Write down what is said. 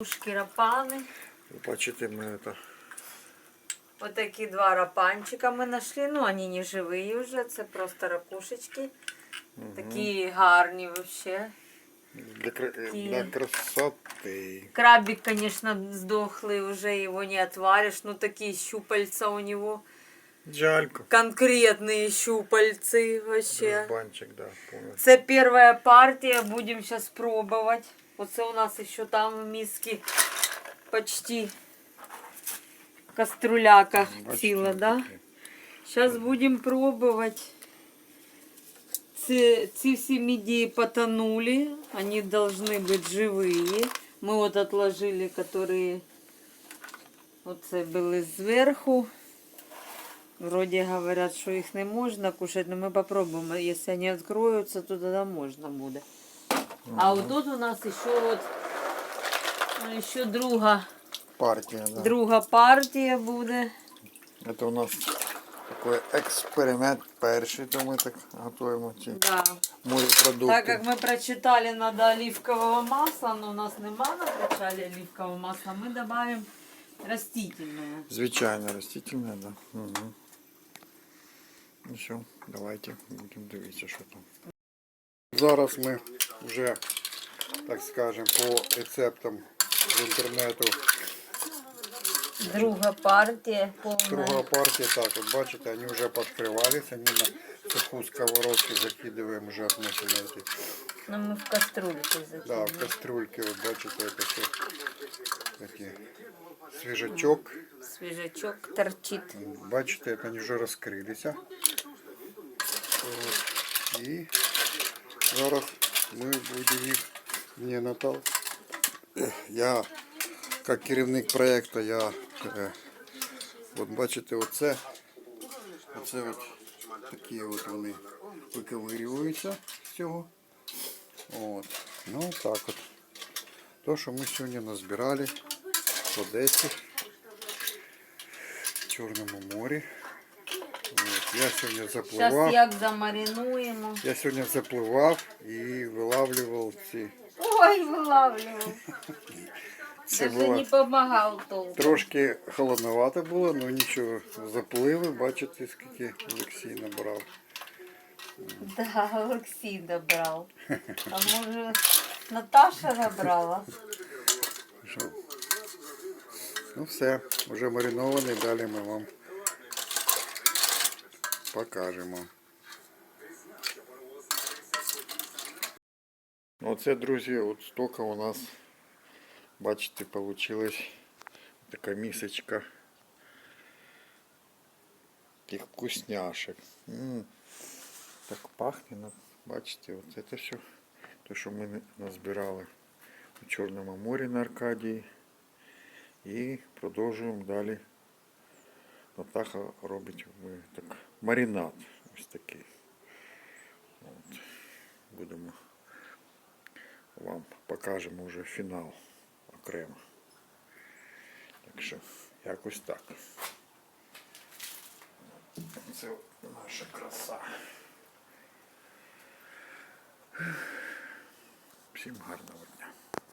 Ушки рапани. Ви Бачите, ми це. Вот такие два рапанчика мы нашли. Ну, они не живые уже, це просто ракушечки. Такі гарні вообще. Для, кра- Такі. для красоти. Крабик, конечно, сдохлый, уже его не отваришь. Ну, такие щупальца у него. Джалько. Конкретные щупальцы вообще. Банчик, да, повністю. Це перша партія, будемо зараз пробувати. Оце у нас ще там в мисці почти каструляка Бачите, ціла, да? такі. Зараз будемо пробувати. Ці, ці всі мідії потонули, вони должны бути живі. Ми от отложили, які оце були зверху. Вроде говорят, что их не можно кушать, но мы попробуем. Если они откроются, то тогда можно будет. А вот тут у нас еще вот ну, еще друга, Партія, да. друга партія буде. Це у нас такий експеримент перший, то ми так готуємо ці Да. морепродукти. Так как мы прочитали, надо оливкового масла, но у нас нема на прочитали оливкового масла, мы добавим растительное. Звичайно, растительне, да. Угу. Ну все, давайте будемо дивитися, що там. Зараз ми вже, так скажемо, по рецептам з інтернету. Друга партия Друга полная. партія, так, от бачите, вони вже підкривалися, вони на суху сковородку закидуємо вже относимо. Но мы в кастрюльке Да, в кастрюльки, от бачите, це все свіжачок. Свежачок торчит. Бачите, як вони вже розкрилися. І зараз ми будемо їх. Ні, Натал. Я, як керівник проєкту, я е, от бачите, оце, оце от такі от вони виковирюються з цього. От. Ну так от. То, що ми сьогодні назбирали в Одесі, в Чорному морі. Я сьогодні Сейчас запливав. як замаринуємо. Я сьогодні запливав і вилавлював ці. Ой, вилавлював. Це Даже було не помагав толком. трошки холодновато було, але нічого. Запливи, бачите, скільки Олексій набрав. Да, Олексій добрав. А може Наташа набрала? Що? Ну все, вже маринований, далі ми вам покажемо. Оце, друзі, от стільки у нас, бачите, вийшла така місочка таких вкусняшек. М, Так пахне, ну, бачите, от це все, те, що ми назбирали у Чорному морі на Аркадії. І продовжуємо далі. Натаха робить ми так, маринад ось такий. От. Будемо вам покажемо вже фінал окремо. Так що якось так. Це наша краса. Всім гарного.